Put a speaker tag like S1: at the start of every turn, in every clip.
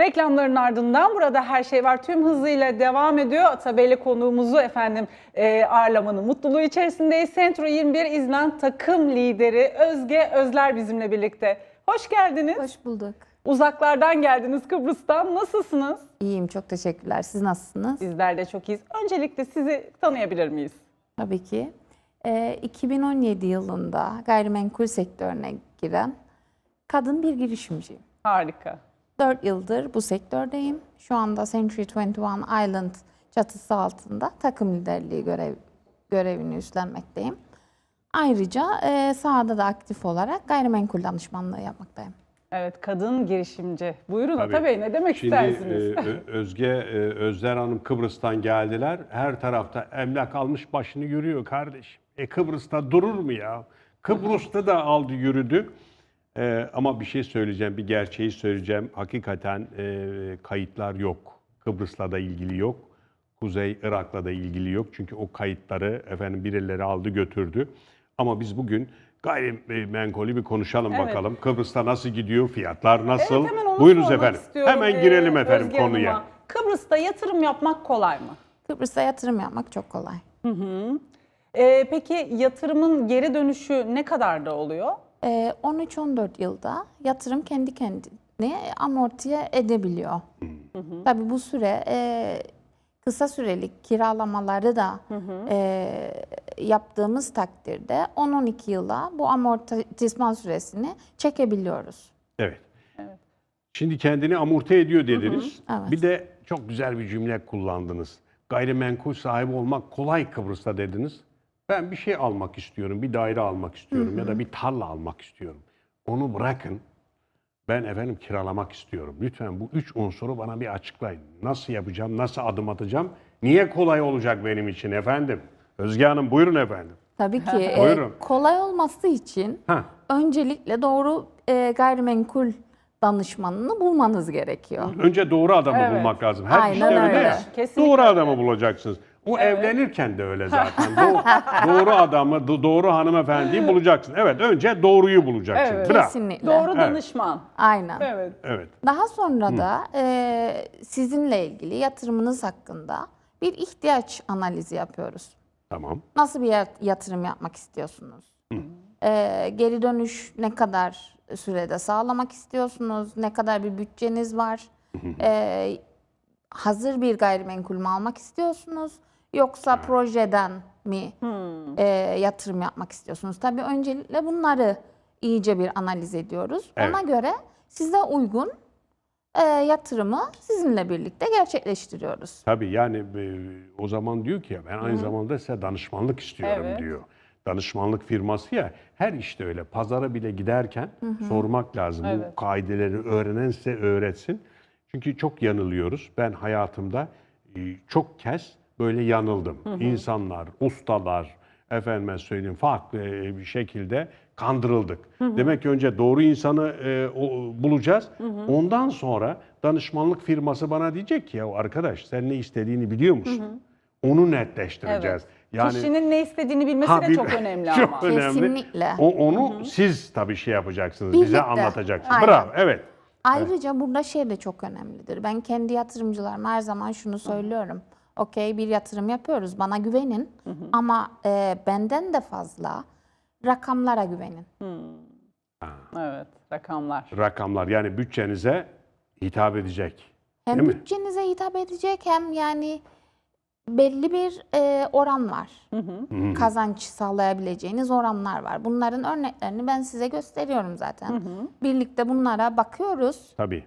S1: Reklamların ardından burada her şey var tüm hızıyla devam ediyor. Atabeyli konuğumuzu efendim e, ağırlamanın mutluluğu içerisindeyiz. Centro 21 izlen takım lideri Özge Özler bizimle birlikte. Hoş geldiniz.
S2: Hoş bulduk.
S1: Uzaklardan geldiniz Kıbrıs'tan. Nasılsınız?
S2: İyiyim, çok teşekkürler. Siz nasılsınız?
S1: Bizler de çok iyiyiz. Öncelikle sizi tanıyabilir miyiz?
S2: Tabii ki. Ee, 2017 yılında gayrimenkul sektörüne giren kadın bir girişimciyim.
S1: Harika.
S2: 4 yıldır bu sektördeyim. Şu anda Century 21 Island çatısı altında takım liderliği görev, görevini üstlenmekteyim. Ayrıca e, sahada da aktif olarak gayrimenkul danışmanlığı yapmaktayım.
S1: Evet kadın girişimci. Buyurun
S3: Tabii.
S1: Atabey ne demek
S3: Şimdi
S1: istersiniz?
S3: e, Ö- Özge, e, Özler Hanım Kıbrıs'tan geldiler. Her tarafta emlak almış başını yürüyor kardeşim. E Kıbrıs'ta durur mu ya? Kıbrıs'ta da aldı yürüdü. E, ama bir şey söyleyeceğim, bir gerçeği söyleyeceğim. Hakikaten e, kayıtlar yok. Kıbrıs'la da ilgili yok. Kuzey Irak'la da ilgili yok. Çünkü o kayıtları efendim birileri aldı götürdü. Ama biz bugün gayrimenkulü bir konuşalım
S1: Evet.
S3: bakalım. Kıbrıs'ta nasıl gidiyor, fiyatlar nasıl?
S1: Evet,
S3: Buyurunuz efendim.
S1: istiyorum,
S3: Hemen
S1: e,
S3: girelim efendim
S1: Özge
S3: konuya.
S1: Hanım'a. Kıbrıs'ta yatırım yapmak kolay mı?
S2: Kıbrıs'a yatırım yapmak çok kolay.
S1: E, peki yatırımın geri dönüşü ne kadar da oluyor?
S2: Ee, 13-14 yılda yatırım kendi kendini amortiye edebiliyor. Tabii bu süre e, kısa sürelik kiralamaları da e, yaptığımız takdirde 10-12 yıla bu amortisman süresini çekebiliyoruz.
S3: Evet. Şimdi kendini amorti ediyor dediniz.
S2: Evet.
S3: Bir de çok güzel bir cümle kullandınız. Gayrimenkul sahibi olmak kolay Kıbrıs'ta dediniz. Ben bir şey almak istiyorum, bir daire almak istiyorum ya da bir tarla almak istiyorum. Onu bırakın. Ben efendim kiralamak istiyorum. Lütfen bu üç unsuru bana bir açıklayın. Nasıl yapacağım, nasıl adım atacağım? Niye kolay olacak benim için efendim? Özge Hanım buyurun efendim.
S2: Tabii ki e,
S3: Buyurun.
S2: kolay olması için
S3: Ha.
S2: öncelikle doğru e, gayrimenkul danışmanını bulmanız gerekiyor.
S3: Önce doğru adamı
S1: Evet.
S3: bulmak lazım. Her
S2: Aynen
S3: işte öyle.
S2: öyle.
S3: ya.
S1: Kesinlikle
S3: doğru adamı bulacaksınız. O evlenirken de öyle zaten. Do- doğru adamı, do- doğru hanımefendiyi bulacaksın. Evet, önce doğruyu bulacaksın.
S1: Evet.
S3: Bravo.
S2: Kesinlikle.
S1: Doğru
S3: Evet.
S1: danışman.
S2: Aynen.
S1: Evet.
S3: Evet.
S2: Daha sonra da e, sizinle ilgili yatırımınız hakkında bir ihtiyaç analizi yapıyoruz.
S3: Tamam.
S2: Nasıl bir yat- yatırım yapmak istiyorsunuz? E, geri dönüş ne kadar sürede sağlamak istiyorsunuz? Ne kadar bir bütçeniz var? E, hazır bir gayrimenkul mü almak istiyorsunuz? Yoksa projeden mi e, yatırım yapmak istiyorsunuz? Tabii öncelikle bunları iyice bir analiz ediyoruz. Ona
S3: Evet.
S2: göre size uygun e, yatırımı sizinle birlikte gerçekleştiriyoruz.
S3: Tabii yani e, o zaman diyor ki ya ben aynı zamanda size danışmanlık istiyorum
S1: Evet.
S3: diyor. Danışmanlık firması ya her işte öyle. Pazara bile giderken sormak lazım.
S1: Evet.
S3: Bu kaideleri öğrenen size öğretsin. Çünkü çok yanılıyoruz. Ben hayatımda e, çok kez böyle yanıldım. İnsanlar, ustalar, efendime söyleyeyim farklı e, bir şekilde kandırıldık. Demek ki önce doğru insanı e, o- bulacağız. Ondan sonra danışmanlık firması bana diyecek ki ya arkadaş sen ne istediğini biliyor musun? Onu netleştireceğiz.
S1: Evet. Kişinin ne istediğini bilmesi
S3: Ha,
S1: de
S3: bir-
S1: çok önemli
S3: çok
S1: ama.
S3: önemli.
S2: Kesinlikle.
S3: O, onu siz tabii şey yapacaksınız, bize
S2: Birlikte.
S3: anlatacaksınız.
S2: Aynen.
S3: Bravo, evet.
S2: Ayrıca burada şey de çok önemlidir. Ben kendi yatırımcılarıma her zaman şunu söylüyorum. Okey bir yatırım yapıyoruz bana güvenin ama e, benden de fazla rakamlara güvenin.
S1: Evet, rakamlar.
S3: Rakamlar yani bütçenize hitap edecek.
S2: Hem
S3: Değil mi?
S2: bütçenize hitap edecek hem yani belli bir e, oran var. Kazanç sağlayabileceğiniz oranlar var. Bunların örneklerini ben size gösteriyorum zaten. Birlikte bunlara bakıyoruz.
S3: Tabii.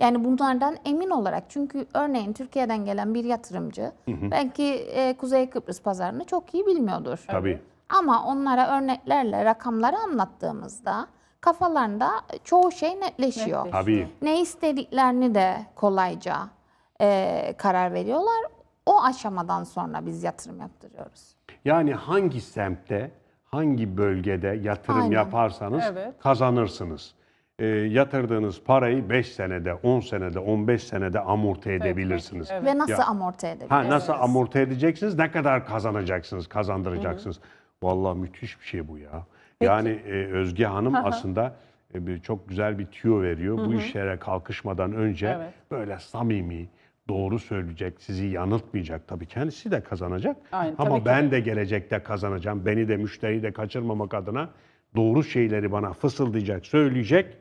S2: Yani bunlardan emin olarak çünkü örneğin Türkiye'den gelen bir yatırımcı belki e, Kuzey Kıbrıs pazarını çok iyi bilmiyordur.
S3: Tabii.
S2: Ama onlara örneklerle rakamları anlattığımızda kafalarında çoğu şey netleşiyor.
S1: Netleşiyor.
S3: Tabii.
S2: Ne istediklerini de kolayca e, karar veriyorlar. O aşamadan sonra biz yatırım yaptırıyoruz.
S3: Yani hangi semtte, hangi bölgede yatırım
S2: Aynen.
S3: yaparsanız
S1: Evet.
S3: kazanırsınız. Ee, yatırdığınız parayı 5 senede, 10 senede, 15 senede amorti edebilirsiniz.
S1: evet.
S2: Ve nasıl
S3: Ya.
S2: amorti edebiliriz?
S3: Ha nasıl amorti edeceksiniz? Ne kadar kazanacaksınız, kazandıracaksınız? Vallahi müthiş bir şey bu ya. Yani e, Özge Hanım aslında e, bir çok güzel bir tüyo veriyor. Bu işlere kalkışmadan önce
S1: Evet.
S3: böyle samimi, doğru söyleyecek, sizi yanıltmayacak. Tabii kendisi de kazanacak.
S1: Aynen,
S3: Ama
S1: ki
S3: ben de gelecekte kazanacağım. Beni de müşteriyi de kaçırmamak adına doğru şeyleri bana fısıldayacak, söyleyecek.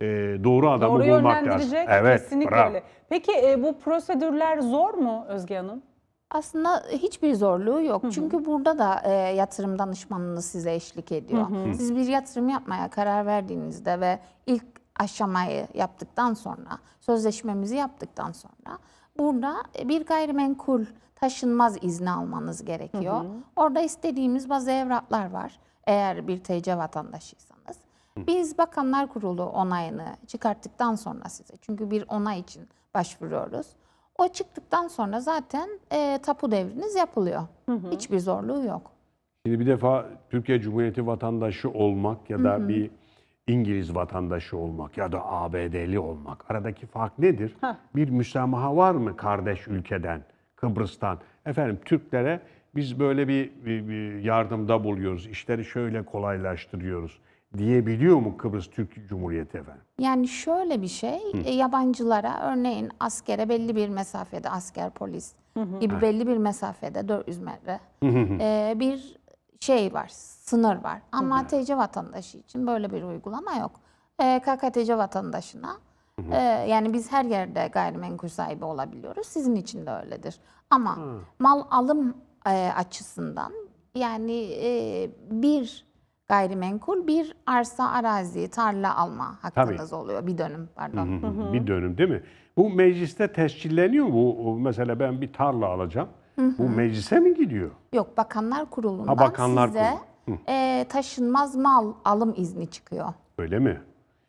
S3: E, doğru adamı
S1: Doğru
S3: bulmak lazım.
S1: yönlendirecek.
S3: Evet,
S1: Kesinlikle
S3: bravo.
S1: öyle. Peki e, bu prosedürler zor mu Özge Hanım?
S2: Aslında hiçbir zorluğu yok. Çünkü burada da e, yatırım danışmanınız size eşlik ediyor. Siz bir yatırım yapmaya karar verdiğinizde ve ilk aşamayı yaptıktan sonra, sözleşmemizi yaptıktan sonra burada bir gayrimenkul taşınmaz izni almanız gerekiyor. Orada istediğimiz bazı evraklar var. Eğer bir TC vatandaşıysanız. Biz Bakanlar Kurulu onayını çıkarttıktan sonra size, çünkü bir onay için başvuruyoruz. O çıktıktan sonra zaten e, tapu devriniz yapılıyor. Hiçbir zorluğu yok.
S3: Şimdi bir defa Türkiye Cumhuriyeti vatandaşı olmak ya da bir İngiliz vatandaşı olmak ya da ABD'li olmak aradaki fark nedir? Bir müsamaha var mı kardeş ülkeden, Kıbrıs'tan? Efendim Türklere biz böyle bir, bir- bir yardımda buluyoruz, işleri şöyle kolaylaştırıyoruz diyebiliyor mu Kıbrıs Türk Cumhuriyeti efendim?
S2: Yani şöyle bir şey, e, yabancılara örneğin askere belli bir mesafede, asker polis gibi belli bir mesafede 400 metre e, bir şey var, sınır var. Ama TC vatandaşı için böyle bir uygulama yok. E, KKTC vatandaşına e, yani biz her yerde gayrimenkul sahibi olabiliyoruz. Sizin için de öyledir. Ama mal alım e, açısından yani e, bir gayrimenkul bir arsa, arazi, tarla alma hakkınız oluyor. Bir dönüm pardon.
S3: Bir dönüm değil mi? Bu mecliste tescilleniyor mu? Bu, mesela ben bir tarla alacağım. Bu meclise mi gidiyor?
S2: Yok Bakanlar Kurulu'ndan
S3: Ha, Bakanlar
S2: size e, taşınmaz mal alım izni çıkıyor.
S3: Öyle mi?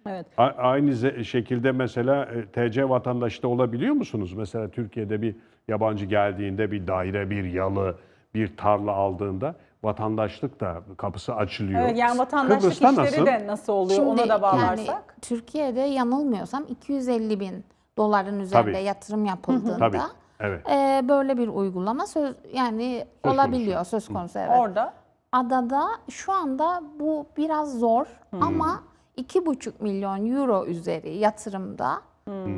S1: Evet.
S3: A- Aynı şekilde mesela e, TC vatandaşı da olabiliyor musunuz? Mesela Türkiye'de bir yabancı geldiğinde bir daire, bir yalı, bir tarla aldığında vatandaşlık da kapısı açılıyor.
S1: Evet, yani vatandaşlık
S3: Kıbrıs'ta
S1: işleri
S3: nasıl?
S1: de nasıl oluyor ona da bağlarsak.
S2: yani Türkiye'de yanılmıyorsam 250 bin doların üzerinde
S3: Tabii.
S2: yatırım yapıldığında
S3: Tabii. Evet.
S2: e, böyle bir uygulama söz yani
S3: Söz
S2: olabiliyor söz konusu evet.
S1: Orada
S2: Adada şu anda bu biraz zor ama 2,5 milyon euro üzeri yatırımda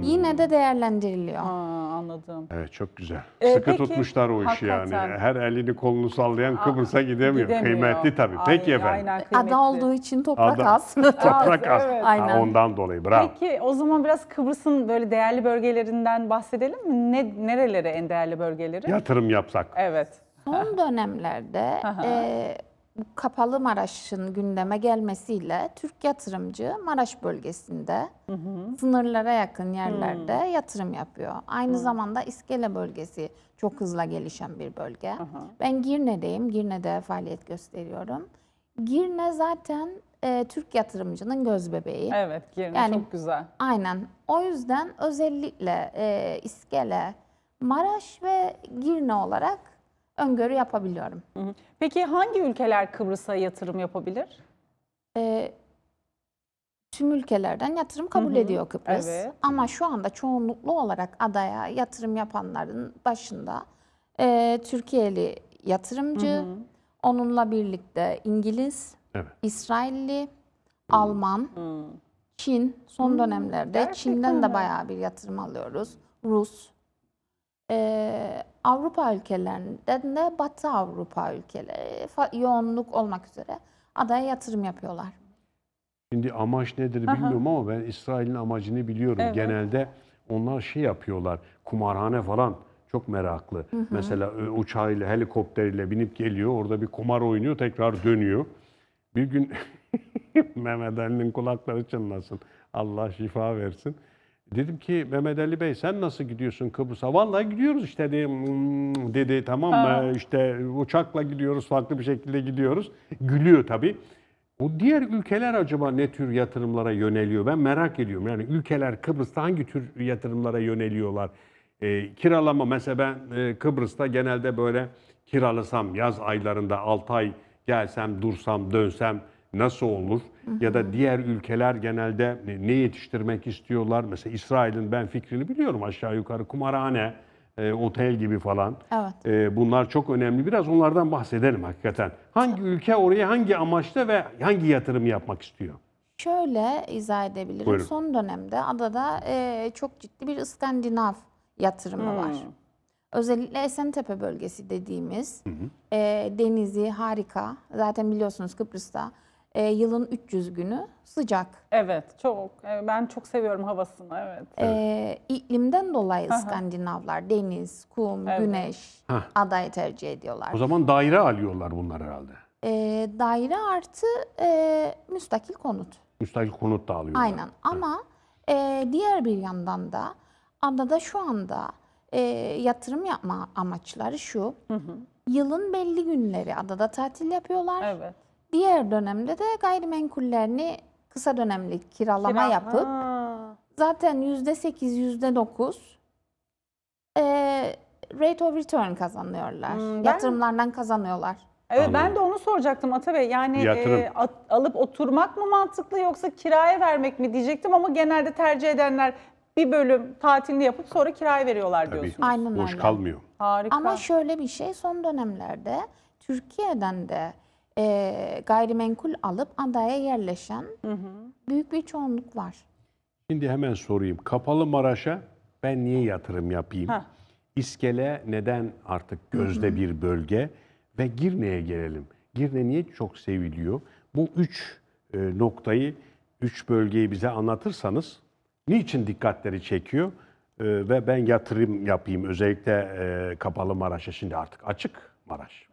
S2: yine de değerlendiriliyor.
S1: ha, anladım.
S3: Evet çok güzel.
S1: Ee,
S3: Sıkı
S1: peki,
S3: tutmuşlar o işi yani.
S1: hakikaten.
S3: Her elini kolunu sallayan Kıbrıs'a gidemiyor.
S1: Gidemiyor.
S3: Kıymetli tabii. Peki
S1: Aynen,
S3: efendim.
S1: Aynen, kıymetli.
S2: Ada olduğu için toprak
S3: Ada-
S2: az.
S3: Toprak az.
S1: evet.
S3: Ha,
S2: Aynen.
S3: ondan dolayı. Bravo.
S1: Peki o zaman biraz Kıbrıs'ın böyle değerli bölgelerinden bahsedelim mi? Ne, nerelere en değerli bölgeleri?
S3: Yatırım yapsak.
S1: Evet.
S2: Son dönemlerde e, bu kapalı Maraş'ın gündeme gelmesiyle Türk yatırımcı Maraş bölgesinde sınırlara yakın yerlerde yatırım yapıyor. Aynı zamanda İskele bölgesi çok hızla gelişen bir bölge. Ben Girne'deyim. Girne'de faaliyet gösteriyorum. Girne zaten e, Türk yatırımcının göz bebeği.
S1: Evet, Girne
S2: Yani-
S1: çok güzel.
S2: Aynen. O yüzden özellikle e, İskele, Maraş ve Girne olarak öngörü yapabiliyorum.
S1: Hı hı. Peki hangi ülkeler Kıbrıs'a yatırım yapabilir?
S2: E, tüm ülkelerden yatırım kabul ediyor Kıbrıs.
S1: Evet.
S2: Ama şu anda çoğunluklu olarak adaya yatırım yapanların başında e, Türkiye'li yatırımcı, onunla birlikte İngiliz,
S3: Evet.
S2: İsrailli, Alman, Çin son dönemlerde
S1: gerçekten
S2: Çin'den
S1: mi?
S2: de bayağı bir yatırım alıyoruz. Rus. Ee, Avrupa ülkelerinden de Batı Avrupa ülkeleri yoğunluk olmak üzere adaya yatırım yapıyorlar.
S3: Şimdi amaç nedir bilmiyorum ama ben İsrail'in amacını biliyorum.
S1: Evet.
S3: Genelde onlar şey yapıyorlar, kumarhane falan çok meraklı. Mesela e, uçağıyla, helikopteriyle binip geliyor, orada bir kumar oynuyor, tekrar dönüyor. Bir gün Mehmet Ali'nin kulakları çınlasın. Allah şifa versin. Dedim ki Mehmet Ali Bey sen nasıl gidiyorsun Kıbrıs'a? Vallahi gidiyoruz işte dedim. "Hmm," dedi tamam mı? İşte uçakla gidiyoruz, farklı bir şekilde gidiyoruz. Gülüyor tabii. O diğer ülkeler acaba ne tür yatırımlara yöneliyor? Ben merak ediyorum. Yani ülkeler Kıbrıs'ta hangi tür yatırımlara yöneliyorlar? Ee, kiralama mesela ben e, Kıbrıs'ta genelde böyle kiralasam yaz aylarında 6 ay gelsem, dursam, dönsem nasıl olur? Ya da diğer ülkeler genelde ne- yetiştirmek istiyorlar? Mesela İsrail'in ben fikrini biliyorum aşağı yukarı kumarhane, e, otel gibi falan.
S2: Evet.
S3: Ee, bunlar çok önemli. Biraz onlardan bahsedelim hakikaten. Hangi ülke oraya hangi amaçla ve hangi yatırım yapmak istiyor?
S2: Şöyle izah edebilirim.
S3: Buyurun.
S2: Son dönemde adada e, çok ciddi bir İskandinav yatırımı var. Özellikle Esentepe bölgesi dediğimiz e, denizi harika. Zaten biliyorsunuz Kıbrıs'ta e, yılın 300 günü sıcak.
S1: Evet, çok. Evet, Ben çok seviyorum havasını, evet.
S2: E, iklimden dolayı İskandinavlar deniz, kum,
S1: Evet.
S2: güneş
S3: Hah.
S2: adayı tercih ediyorlar.
S3: O zaman daire alıyorlar bunlar herhalde.
S2: E, daire artı e, müstakil konut.
S3: Müstakil konut da alıyorlar.
S2: Aynen ama e, diğer bir yandan da adada şu anda e, yatırım yapma amaçları şu. Yılın belli günleri adada tatil yapıyorlar.
S1: Evet.
S2: Diğer dönemde de gayrimenkullerini kısa dönemli kiralama
S1: Kira-
S2: yapıp
S1: Ha.
S2: zaten yüzde sekiz, yüzde dokuz e, rate of return kazanıyorlar.
S1: Hmm, ben-
S2: Yatırımlardan kazanıyorlar.
S1: Evet ben
S3: Anladım.
S1: de onu soracaktım Ata Bey. Yani
S3: Yatırım.
S1: e, at- alıp oturmak mı mantıklı yoksa kiraya vermek mi diyecektim ama genelde tercih edenler bir bölüm tatilini yapıp sonra kiraya veriyorlar
S3: Tabii.
S1: diyorsunuz.
S2: Aynen
S3: Boş
S2: öyle.
S3: kalmıyor.
S1: Harika.
S2: Ama şöyle bir şey son dönemlerde Türkiye'den de e, gayrimenkul alıp adaya yerleşen büyük bir çoğunluk var.
S3: Şimdi hemen sorayım. Kapalı Maraş'a ben niye yatırım yapayım?
S1: Heh.
S3: İskele neden artık gözde bir bölge? Ve Girne'ye gelelim. Girne niye çok seviliyor? Bu üç e, noktayı, üç bölgeyi bize anlatırsanız niçin dikkatleri çekiyor? E, ve ben yatırım yapayım özellikle e, Kapalı Maraş'a şimdi artık açık Maraş.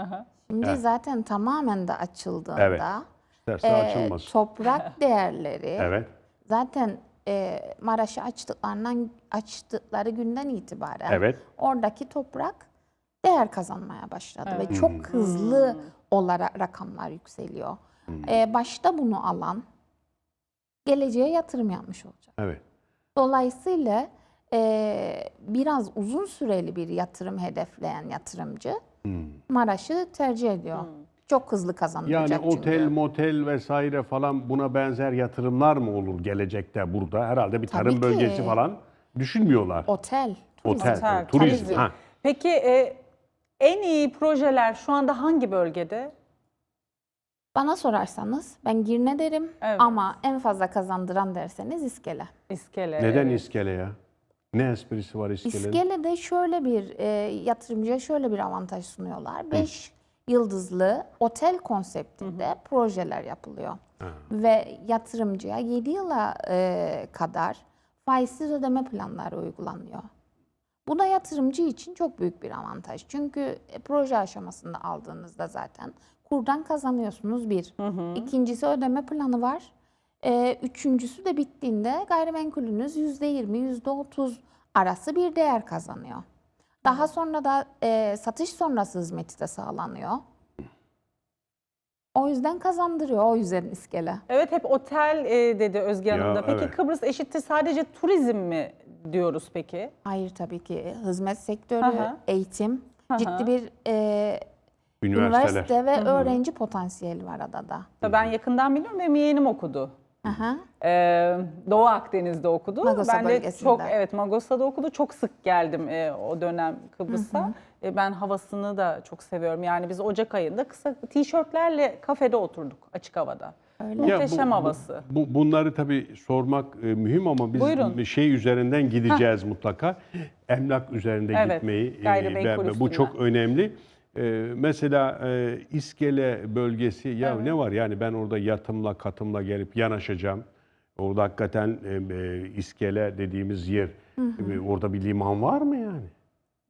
S2: Şimdi zaten tamamen de açıldığında
S3: Evet. İsterse
S2: e, toprak değerleri
S3: Evet.
S2: zaten e, Maraş'ı açtıklarından açtıkları günden itibaren
S3: Evet.
S2: oradaki toprak değer kazanmaya başladı ve çok hızlı olarak rakamlar yükseliyor. E, başta bunu alan geleceğe yatırım yapmış olacak.
S3: Evet.
S2: Dolayısıyla e, biraz uzun süreli bir yatırım hedefleyen yatırımcı Maraş'ı tercih ediyor. Çok hızlı kazanılacak
S3: Yani
S2: çünkü.
S3: otel, motel vesaire falan buna benzer yatırımlar mı olur gelecekte burada? Herhalde bir
S2: Tabii
S3: tarım
S2: ki.
S3: bölgesi falan düşünmüyorlar.
S2: Otel, turizm.
S3: Otel,
S1: Otel,
S3: turizm.
S1: turizm.
S3: Ha.
S1: Peki e, en iyi projeler şu anda hangi bölgede?
S2: Bana sorarsanız ben Girne derim
S1: Evet.
S2: ama en fazla kazandıran derseniz İskele.
S1: İskele.
S3: Neden
S1: evet.
S3: iskele ya? Ne esprisi var iskelenin?
S2: İskele'de şöyle bir e, yatırımcıya şöyle bir avantaj sunuyorlar. 5 yıldızlı otel konseptinde projeler yapılıyor. Ve yatırımcıya 7 yıla e, kadar faizsiz ödeme planları uygulanıyor. Bu da yatırımcı için çok büyük bir avantaj. Çünkü e, proje aşamasında aldığınızda zaten kurdan kazanıyorsunuz bir. İkincisi ödeme planı var. E, üçüncüsü de bittiğinde gayrimenkulünüz %20, %30 arası bir değer kazanıyor. Daha sonra da e, satış sonrası hizmeti de sağlanıyor. O yüzden kazandırıyor o yüzden iskele.
S1: Evet hep otel e, dedi Özge Hanım da. Peki
S3: evet.
S1: Kıbrıs eşittir sadece turizm mi diyoruz peki?
S2: Hayır tabii ki hizmet sektörü,
S1: Aha.
S2: eğitim,
S1: Aha.
S2: ciddi bir e,
S3: Üniversiteler.
S2: üniversite ve öğrenci potansiyeli var adada.
S1: Tabii Ben yakından biliyorum benim yeğenim okudu.
S2: Aha.
S1: Ee, Doğu Akdeniz'de okudu.
S2: Magosa
S1: ben de
S2: bölgesinde.
S1: çok evet Magosa'da okudu. Çok sık geldim e, o dönem Kıbrıs'a. E, ben havasını da çok seviyorum. Yani biz Ocak ayında kısa tişörtlerle kafede oturduk açık havada.
S2: Öyle.
S3: Ya bu-
S1: Muhteşem
S3: bu-
S1: havası.
S3: Bu, bunları tabii sormak e, mühim ama biz
S1: Buyurun.
S3: şey üzerinden gideceğiz mutlaka. Emlak üzerinde
S1: Evet,
S3: gitmeyi e, bu çok önemli. E, mesela e, İskele bölgesi ya ne var yani ben orada yatımla katımla gelip yanaşacağım. Orada hakikaten e, e, İskele dediğimiz yer e, orada bir liman var mı yani?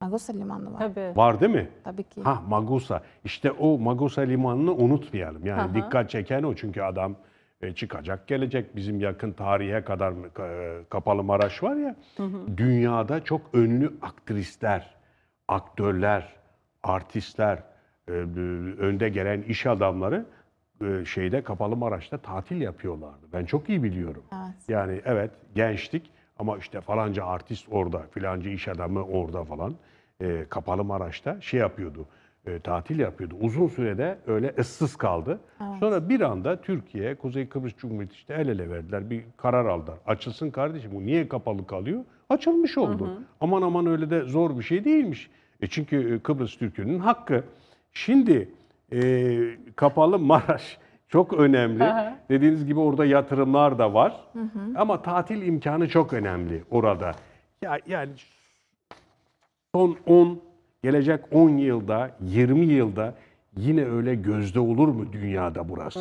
S2: Magosa limanı var.
S1: Tabii.
S3: Var değil mi?
S2: Tabii ki.
S3: Ha Magusa. İşte o Magusa limanını unutmayalım. Yani
S1: Hı hı.
S3: dikkat çeken o çünkü adam e, çıkacak gelecek. Bizim yakın tarihe kadar e, kapalı Maraş var ya. Dünyada çok önlü aktrisler, aktörler, artistler, e, önde gelen iş adamları e, şeyde kapalı Maraş'ta tatil yapıyorlardı. Ben çok iyi biliyorum.
S2: Evet.
S3: Yani evet gençtik ama işte falanca artist orada, filanca iş adamı orada falan. E, kapalı Maraş'ta şey yapıyordu, e, tatil yapıyordu. Uzun sürede öyle ıssız kaldı. Sonra bir anda Türkiye, Kuzey Kıbrıs Cumhuriyeti işte el ele verdiler. Bir karar aldılar. Açılsın kardeşim bu niye kapalı kalıyor? Açılmış oldu. Aman aman öyle de zor bir şey değilmiş. E çünkü e, Kıbrıs Türk'ünün hakkı. Şimdi e, kapalı Maraş çok önemli.
S1: Aha.
S3: Dediğiniz gibi orada yatırımlar da var. Ama tatil imkanı çok önemli orada. Ya yani son 10 gelecek 10 yılda, 20 yılda yine öyle gözde olur mu dünyada burası?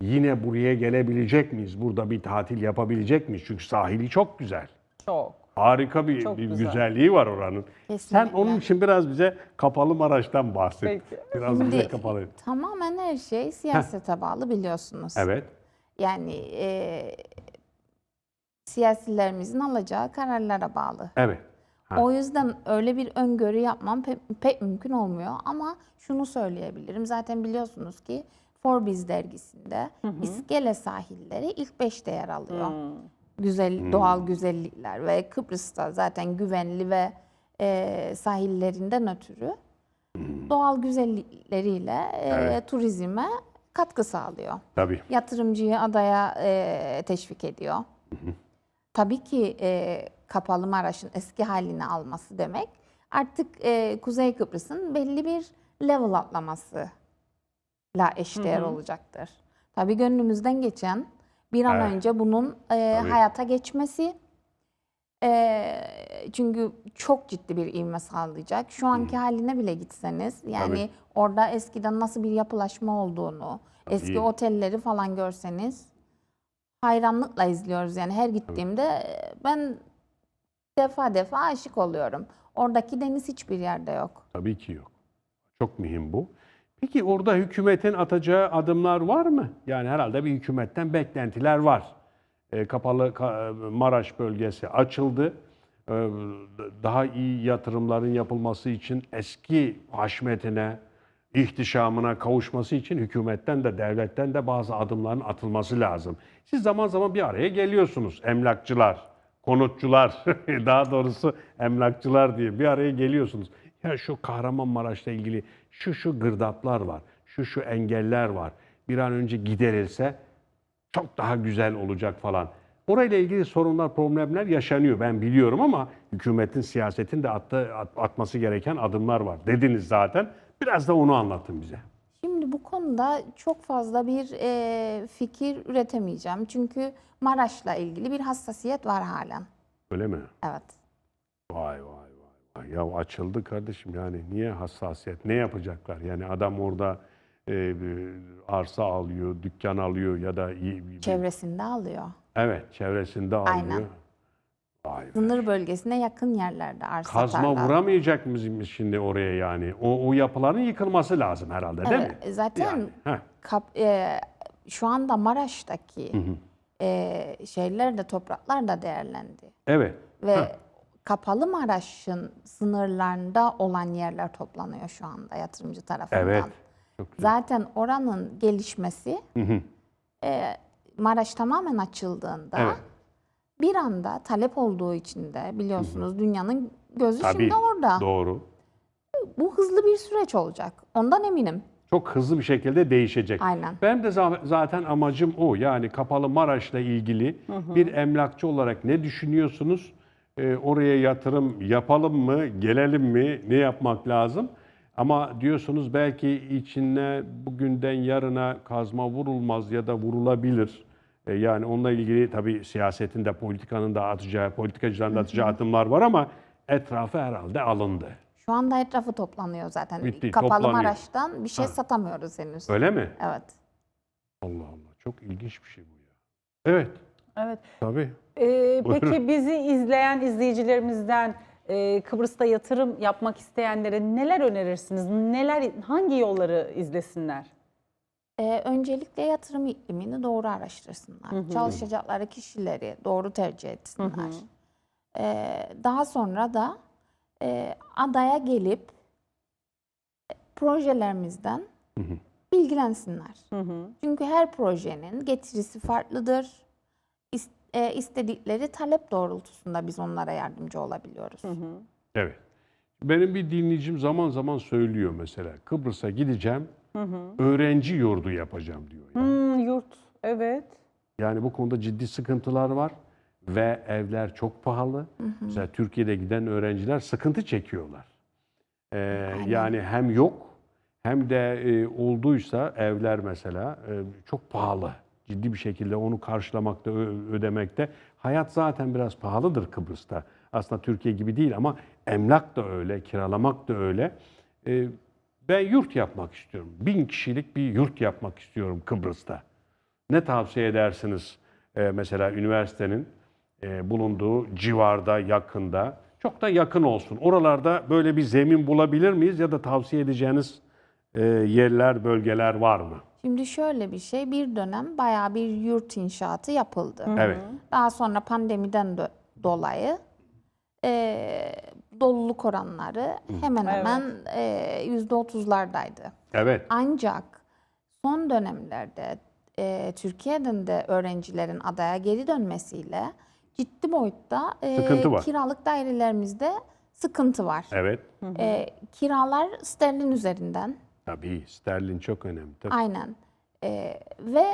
S3: Yine buraya gelebilecek miyiz? Burada bir tatil yapabilecek miyiz? Çünkü sahili çok güzel.
S1: Çok.
S3: Harika bir,
S1: Çok
S3: bir
S1: güzel.
S3: güzelliği var oranın. Sen
S2: Kesinlikle.
S3: onun için biraz bize Kapalı Maraş'tan bahset.
S1: Peki.
S3: Biraz bize
S2: Şimdi
S3: kapalı.
S2: tamamen her şey siyasete bağlı biliyorsunuz.
S3: Evet.
S2: Yani e, siyasilerimizin alacağı kararlara bağlı.
S3: Evet. Ha.
S2: O yüzden öyle bir öngörü yapmam pek, pek mümkün olmuyor ama şunu söyleyebilirim. Zaten biliyorsunuz ki Forbes dergisinde İskele sahilleri ilk 5'te yer alıyor. Güzel doğal güzellikler ve Kıbrıs'ta zaten güvenli ve e, sahillerinden ötürü doğal güzellikleriyle e,
S3: Evet.
S2: turizme katkı sağlıyor
S3: Tabii.
S2: yatırımcıyı adaya e, teşvik ediyor. Tabii ki e, Kapalı Maraş'ın eski halini alması demek artık e, Kuzey Kıbrıs'ın belli bir level atlamasıyla eşdeğer olacaktır. Tabii gönlümüzden geçen bir an
S3: Evet.
S2: önce bunun e,
S3: Tabii.
S2: hayata geçmesi e, çünkü çok ciddi bir ivme sağlayacak. Şu anki haline bile gitseniz yani
S3: Tabii.
S2: orada eskiden nasıl bir yapılaşma olduğunu, eski
S3: Tabii.
S2: otelleri falan görseniz hayranlıkla izliyoruz. Yani her gittiğimde e, ben defa defa aşık oluyorum. Oradaki deniz hiçbir yerde yok.
S3: Tabii ki yok. Çok mühim bu. Peki orada hükümetin atacağı adımlar var mı? Yani herhalde bir hükümetten beklentiler var. E, kapalı Ka- Maraş bölgesi açıldı. E, daha iyi yatırımların yapılması için eski haşmetine, ihtişamına kavuşması için hükümetten de devletten de bazı adımların atılması lazım. Siz zaman zaman bir araya geliyorsunuz emlakçılar, konutçular, daha doğrusu emlakçılar diye bir araya geliyorsunuz. Ya şu Kahramanmaraş'la ilgili şu şu gırdaplar var, şu şu engeller var. Bir an önce giderilse çok daha güzel olacak falan. Orayla ilgili sorunlar, problemler yaşanıyor ben biliyorum ama hükümetin, siyasetin de attı, at- atması gereken adımlar var. Dediniz zaten. Biraz da onu anlatın bize.
S2: Şimdi bu konuda çok fazla bir e, fikir üretemeyeceğim. Çünkü Maraş'la ilgili bir hassasiyet var halen.
S3: Öyle mi?
S2: Evet.
S3: Vay vay vay. vay. Ya açıldı kardeşim yani niye hassasiyet? Ne yapacaklar? Yani adam orada e, arsa alıyor, dükkan alıyor ya da iyi
S2: Çevresinde alıyor.
S3: evet çevresinde alıyor.
S2: Aynen.
S3: Vay be.
S2: Sınır bölgesine yakın yerlerde arsa
S3: Kazma
S2: tarla.
S3: vuramayacak mıyız şimdi oraya yani? O, o yapıların yıkılması lazım herhalde değil mi?
S2: Evet, zaten
S3: Yani, heh.
S2: kap- e, şu anda Maraş'taki e, şeyler de topraklar da değerlendi.
S3: Evet.
S2: Ve Kapalı Maraş'ın sınırlarında olan yerler toplanıyor şu anda yatırımcı tarafından.
S3: Evet.
S2: Zaten oranın gelişmesi e, Maraş tamamen açıldığında
S3: Evet.
S2: bir anda talep olduğu için de biliyorsunuz dünyanın gözü
S3: Tabii.
S2: şimdi orada.
S3: Doğru.
S2: Bu hızlı bir süreç olacak. Ondan eminim.
S3: Çok hızlı bir şekilde değişecek.
S2: Aynen.
S3: Ben de za- zaten amacım o. Yani Kapalı Maraş'la ilgili bir emlakçı olarak ne düşünüyorsunuz? Ee, oraya yatırım yapalım mı? Gelelim mi? Ne yapmak lazım? Ama diyorsunuz belki içine bugünden yarına kazma vurulmaz ya da vurulabilir. Ee, yani onunla ilgili tabii siyasetin de politikanın da atacağı, politikacıların da atacağı adımlar var ama etrafı herhalde alındı.
S2: Şu anda etrafı toplanıyor zaten.
S3: Bitti,
S2: Kapalı
S3: toplanıyor.
S2: Maraş'tan bir şey satamıyoruz henüz.
S3: Öyle mi?
S2: Evet.
S3: Allah Allah. Çok ilginç bir şey bu ya. Evet.
S1: Evet.
S3: Tabii.
S1: Ee, peki bizi izleyen izleyicilerimizden e, Kıbrıs'ta yatırım yapmak isteyenlere neler önerirsiniz? Neler, hangi yolları izlesinler?
S2: Ee, öncelikle yatırım iklimini doğru araştırsınlar. Çalışacakları kişileri doğru tercih etsinler. Ee, daha sonra da e, adaya gelip e, projelerimizden bilgilensinler. Çünkü her projenin getirisi farklıdır. E, istedikleri talep doğrultusunda biz onlara yardımcı olabiliyoruz.
S3: Evet. Benim bir dinleyicim zaman zaman söylüyor mesela Kıbrıs'a gideceğim, öğrenci yurdu yapacağım diyor. Yani.
S1: Hmm, yurt, evet.
S3: yani bu konuda ciddi sıkıntılar var ve evler çok pahalı. Mesela Türkiye'de giden öğrenciler sıkıntı çekiyorlar. Ee, yani hem yok hem de e, olduysa evler mesela e, çok pahalı. Ciddi bir şekilde onu karşılamakta, ödemekte. Hayat zaten biraz pahalıdır Kıbrıs'ta. Aslında Türkiye gibi değil ama emlak da öyle, kiralamak da öyle. E, ben yurt yapmak istiyorum. Bin kişilik bir yurt yapmak istiyorum Kıbrıs'ta. Ne tavsiye edersiniz e, mesela üniversitenin e, bulunduğu civarda, yakında? Çok da yakın olsun. Oralarda böyle bir zemin bulabilir miyiz ya da tavsiye edeceğiniz e, yerler, bölgeler var mı?
S2: Şimdi şöyle bir şey, bir dönem bayağı bir yurt inşaatı yapıldı.
S3: Evet.
S2: Daha sonra pandemiden dö- dolayı e, doluluk oranları hemen hemen e, yüzde otuzlardaydı.
S3: Evet.
S2: Ancak son dönemlerde e, Türkiye'den de öğrencilerin adaya geri dönmesiyle ciddi boyutta e,
S3: Sıkıntı var.
S2: kiralık dairelerimizde sıkıntı var.
S3: Evet.
S2: E, kiralar sterlin üzerinden.
S3: Tabii sterlin çok önemli. Tabii.
S2: Aynen. Ee, ve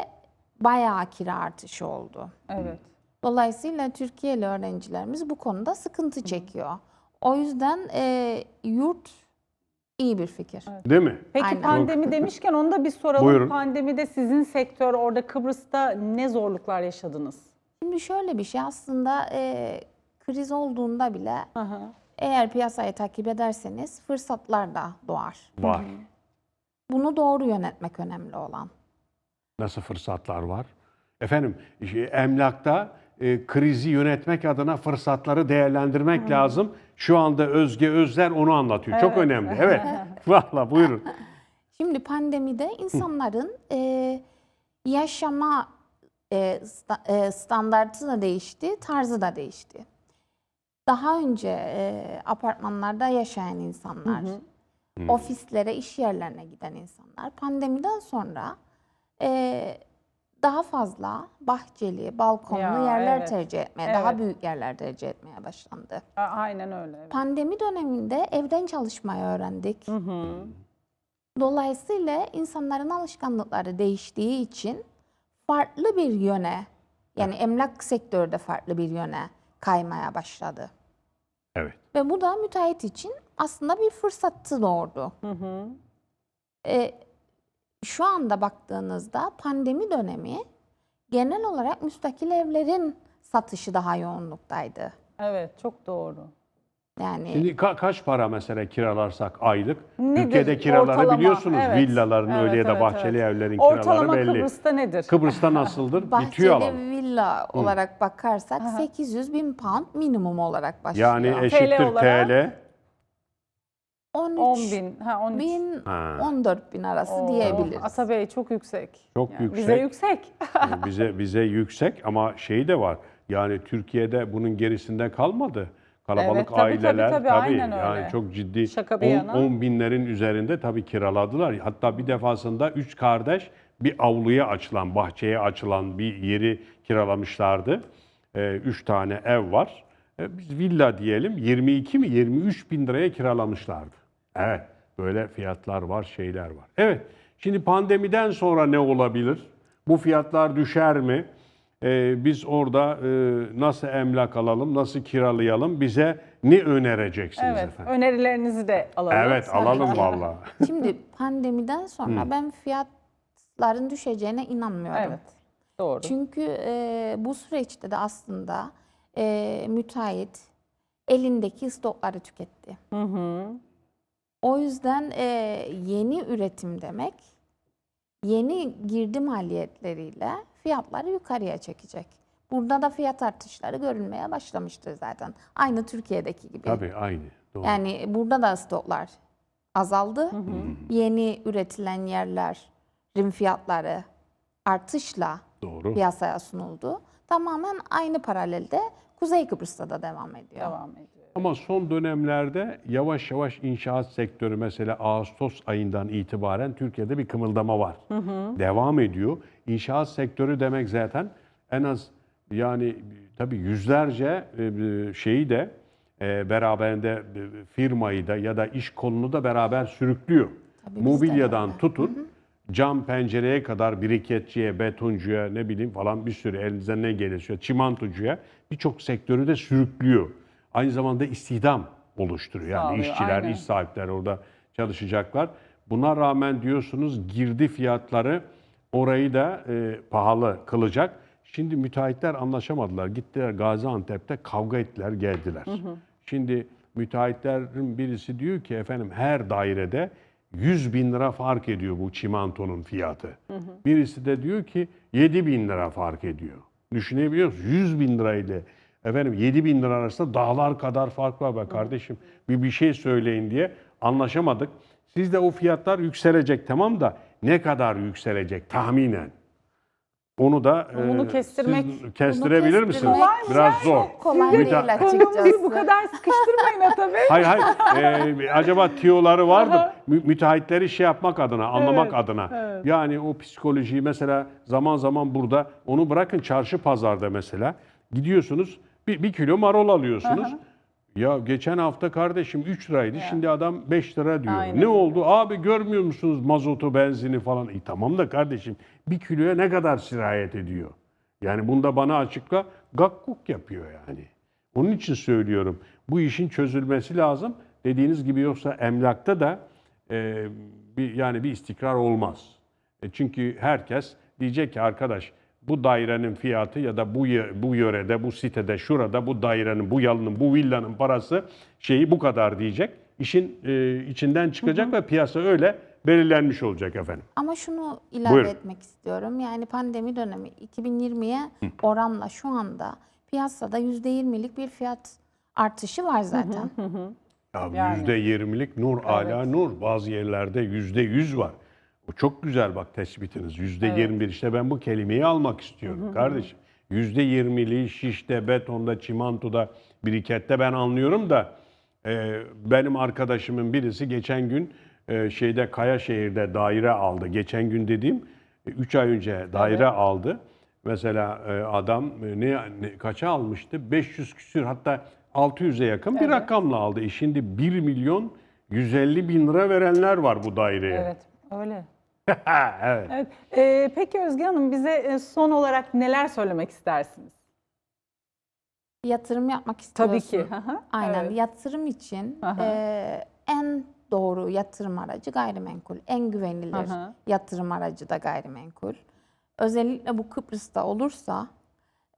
S2: bayağı kira artışı oldu.
S1: Evet.
S2: Dolayısıyla Türkiye'li öğrencilerimiz bu konuda sıkıntı çekiyor. O yüzden e, yurt iyi bir fikir.
S3: Değil mi?
S1: Peki
S2: Aynen.
S1: pandemi demişken onu da bir soralım.
S3: Buyurun.
S1: Pandemide sizin sektör orada Kıbrıs'ta ne zorluklar yaşadınız?
S2: Şimdi şöyle bir şey aslında e, kriz olduğunda bile
S1: Aha.
S2: eğer piyasayı takip ederseniz fırsatlar da doğar.
S3: Var.
S2: Bunu doğru yönetmek önemli olan.
S3: Nasıl fırsatlar var? Efendim şey, emlakta e, krizi yönetmek adına fırsatları değerlendirmek lazım. Şu anda Özge Özler onu anlatıyor. Çok
S1: Evet.
S3: önemli. Evet. Valla buyurun.
S2: Şimdi pandemide insanların e, yaşama e, sta- e, standartı da değişti, tarzı da değişti. Daha önce e, apartmanlarda yaşayan insanlar, ofislere, iş yerlerine giden insanlar pandemiden sonra e, daha fazla bahçeli, balkonlu
S1: Ya,
S2: yerler
S1: evet.
S2: tercih etmeye, daha
S1: Evet.
S2: büyük yerler tercih etmeye başlandı.
S1: A- Aynen öyle. evet.
S2: Pandemi döneminde evden çalışmayı öğrendik. Dolayısıyla insanların alışkanlıkları değiştiği için farklı bir yöne, yani emlak sektörü de farklı bir yöne kaymaya başladı.
S3: Evet.
S2: Ve bu da müteahhit için aslında bir fırsatı doğurdu. E, şu anda baktığınızda pandemi dönemi genel olarak müstakil evlerin satışı daha yoğunluktaydı.
S1: Evet çok doğru.
S2: Yani
S3: Şimdi ka- kaç para mesela kiralarsak aylık?
S1: Nedir
S3: Türkiye'de kiraları
S1: ortalama?
S3: biliyorsunuz.
S1: Evet.
S3: Villaların
S1: Evet,
S3: öyle ya da
S1: evet,
S3: bahçeli
S1: evet.
S3: evlerin kiraları
S1: Ortalama
S3: belli.
S1: Kıbrıs'ta nedir?
S3: Kıbrıs'ta nasıldır? Bitiyor
S2: bahçeli
S3: alan.
S2: Villa olarak bakarsak 800 bin pound minimum olarak başlıyor.
S3: Yani eşittir
S1: olarak?
S3: TL.
S2: 13
S1: 10 bin. Ha 13.
S2: bin,
S3: Ha.
S2: 14 bin arası
S1: Oo,
S2: diyebiliriz.
S1: Ata Bey çok yüksek.
S3: Çok
S1: Yani
S3: yüksek.
S1: Bize yüksek.
S3: Yani bize bize yüksek ama şey de var. Yani Türkiye'de bunun gerisinde kalmadı. Kalabalık
S1: Evet, tabii, tabii,
S3: aileler
S1: tabii, aynen
S3: yani
S1: öyle.
S3: çok ciddi
S1: Şaka bir
S3: 10,
S1: yana.
S3: 10 binlerin üzerinde tabii kiraladılar. Hatta bir defasında üç kardeş bir avluya açılan, bahçeye açılan bir yeri kiralamışlardı. Ee, üç tane ev var. Ee, biz villa diyelim 22 mi 23 bin liraya kiralamışlardı. Evet böyle fiyatlar var şeyler var. Evet şimdi pandemiden sonra ne olabilir? Bu fiyatlar düşer mi? Ee, biz orada e, nasıl emlak alalım, nasıl kiralayalım? Bize ne önereceksiniz
S1: Evet.
S3: efendim?
S1: Önerilerinizi de alalım.
S3: Evet alalım
S2: ki.
S3: vallahi.
S2: Şimdi pandemiden sonra ben fiyatların düşeceğine inanmıyorum.
S1: Evet. Doğru.
S2: Çünkü e, bu süreçte de aslında e, müteahhit elindeki stokları tüketti. O yüzden e, yeni üretim demek yeni girdi maliyetleriyle fiyatları yukarıya çekecek. Burada da fiyat artışları görülmeye başlamıştır zaten. Aynı Türkiye'deki gibi.
S3: Tabii aynı. Doğru.
S2: Yani burada da stoklar azaldı. Yeni üretilen yerlerin fiyatları artışla
S3: Doğru.
S2: piyasaya sunuldu. Tamamen aynı paralelde Kuzey Kıbrıs'ta da devam ediyor.
S1: Devam ediyor.
S3: Ama son dönemlerde yavaş yavaş inşaat sektörü mesela Ağustos ayından itibaren Türkiye'de bir kımıldama var. Devam ediyor. İnşaat sektörü demek zaten en az yani tabii yüzlerce e, şeyi de e, beraberinde e, firmayı da ya da iş kolunu da beraber sürüklüyor.
S2: Tabii bizde de
S3: Mobilyadan
S2: öyle.
S3: Cam pencereye kadar biriketçiye, betoncuya ne bileyim falan bir sürü elinizden ne gelirse çimentocuya birçok sektörü de sürüklüyor. Aynı zamanda istihdam oluşturuyor. Yani
S1: Sağlıyor,
S3: işçiler,
S1: aynen.
S3: iş sahipleri orada çalışacaklar. Buna rağmen diyorsunuz girdi fiyatları orayı da e, pahalı kılacak. Şimdi müteahhitler anlaşamadılar. Gittiler Gaziantep'te kavga ettiler geldiler. Şimdi müteahhitlerin birisi diyor ki efendim her dairede 100 bin lira fark ediyor bu çimentonun fiyatı. Birisi de diyor ki 7 bin lira fark ediyor. Düşünebiliyor musunuz? 100 bin lirayla efendim 7 bin lira arasında dağlar kadar fark var be kardeşim. Bir bir şey söyleyin diye anlaşamadık. Sizde o fiyatlar yükselecek tamam da ne kadar yükselecek tahminen? Onu da
S1: Bunu
S3: e,
S1: kestirmek-
S3: siz kestirebilir misiniz?
S2: kestirmek
S3: Biraz zor.
S2: Çok kolay
S3: Müte-
S2: değil
S1: Konumuzu bu
S2: açıkçası.
S1: kadar sıkıştırmayın Ata Bey.
S3: Hayır hayır. Ee, acaba tiyoları vardır. Mü- müteahhitleri şey yapmak adına, anlamak
S1: Evet,
S3: adına.
S1: evet.
S3: Yani o psikolojiyi mesela zaman zaman burada onu bırakın çarşı pazarda mesela gidiyorsunuz bir, bir kilo marul alıyorsunuz. Ya geçen hafta kardeşim 3 liraydı. Şimdi adam 5 lira diyor.
S1: Aynen
S3: ne oldu? Abi görmüyor musunuz mazotu, benzini falan? E, tamam da kardeşim bir kiloya ne kadar sirayet ediyor? Yani bunda bana açıkla gakkuk yapıyor yani. Onun için söylüyorum. Bu işin çözülmesi lazım. Dediğiniz gibi yoksa emlakta da e, bir yani bir istikrar olmaz. E, çünkü herkes diyecek ki arkadaş bu dairenin fiyatı ya da bu bu yörede, bu sitede, şurada bu dairenin, bu yalının, bu villanın parası şeyi bu kadar diyecek. İşin e, içinden çıkacak ve piyasa öyle belirlenmiş olacak efendim.
S2: Ama şunu ilave
S3: Buyurun.
S2: etmek istiyorum. Yani pandemi dönemi 2020'ye oranla şu anda piyasada %20'lik bir fiyat artışı var zaten.
S3: Ya
S1: Yani.
S3: yüzde yirmilik nur ala nur. Bazı yerlerde yüzde yüz var. Bu çok güzel bak tespitiniz. Yüzde yirmi bir. İşte ben bu kelimeyi almak istiyorum kardeşim. Yüzde yirmiliği şişte, betonda, çimentoda, birikette ben anlıyorum da e, benim arkadaşımın birisi geçen gün e, şeyde Kayaşehir'de daire aldı. Geçen gün dediğim 3 ay önce daire aldı. Mesela e, adam e, ne, ne kaça almıştı? 500 küsür hatta 600'e yakın bir rakamla aldı. E şimdi 1 milyon 150 bin lira verenler var bu daireye.
S1: Evet, öyle.
S3: evet.
S1: Evet. Ee, peki Özge Hanım bize e, son olarak neler söylemek istersiniz?
S2: Yatırım yapmak istiyorsun.
S1: Tabii ki.
S2: Aynen.
S1: evet.
S2: Yatırım için e, en doğru yatırım aracı gayrimenkul. En güvenilir
S1: Aha.
S2: yatırım aracı da gayrimenkul. Özellikle bu Kıbrıs'ta olursa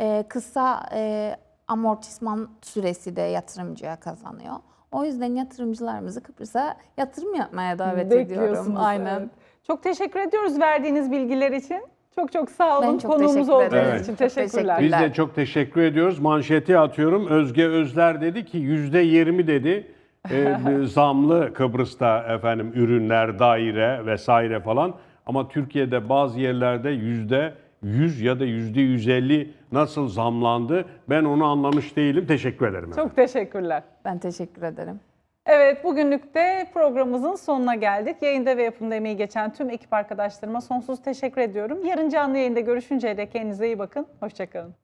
S2: e, kısa e, amortisman süresi de yatırımcıya kazanıyor. O yüzden yatırımcılarımızı Kıbrıs'a yatırım yapmaya davet ediyorum. Aynen.
S1: evet. Çok teşekkür ediyoruz verdiğiniz bilgiler için. Çok çok sağ olun.
S2: Ben çok
S1: Konuğumuz olduğunuz.
S3: Evet.
S1: için teşekkürler.
S3: Biz de çok teşekkür ediyoruz. Manşeti atıyorum. Özge Özler dedi ki yüzde yirmi dedi. E, zamlı Kıbrıs'ta efendim ürünler, daire vesaire falan. Ama Türkiye'de bazı yerlerde yüzde 100 ya da yüzde 150 nasıl zamlandı ben onu anlamış değilim. Teşekkür ederim. efendim.
S1: Çok teşekkürler.
S2: Ben teşekkür ederim.
S1: Evet bugünlük de programımızın sonuna geldik. Yayında ve yapımda emeği geçen tüm ekip arkadaşlarıma sonsuz teşekkür ediyorum. Yarın canlı yayında görüşünceye dek kendinize iyi bakın. Hoşçakalın.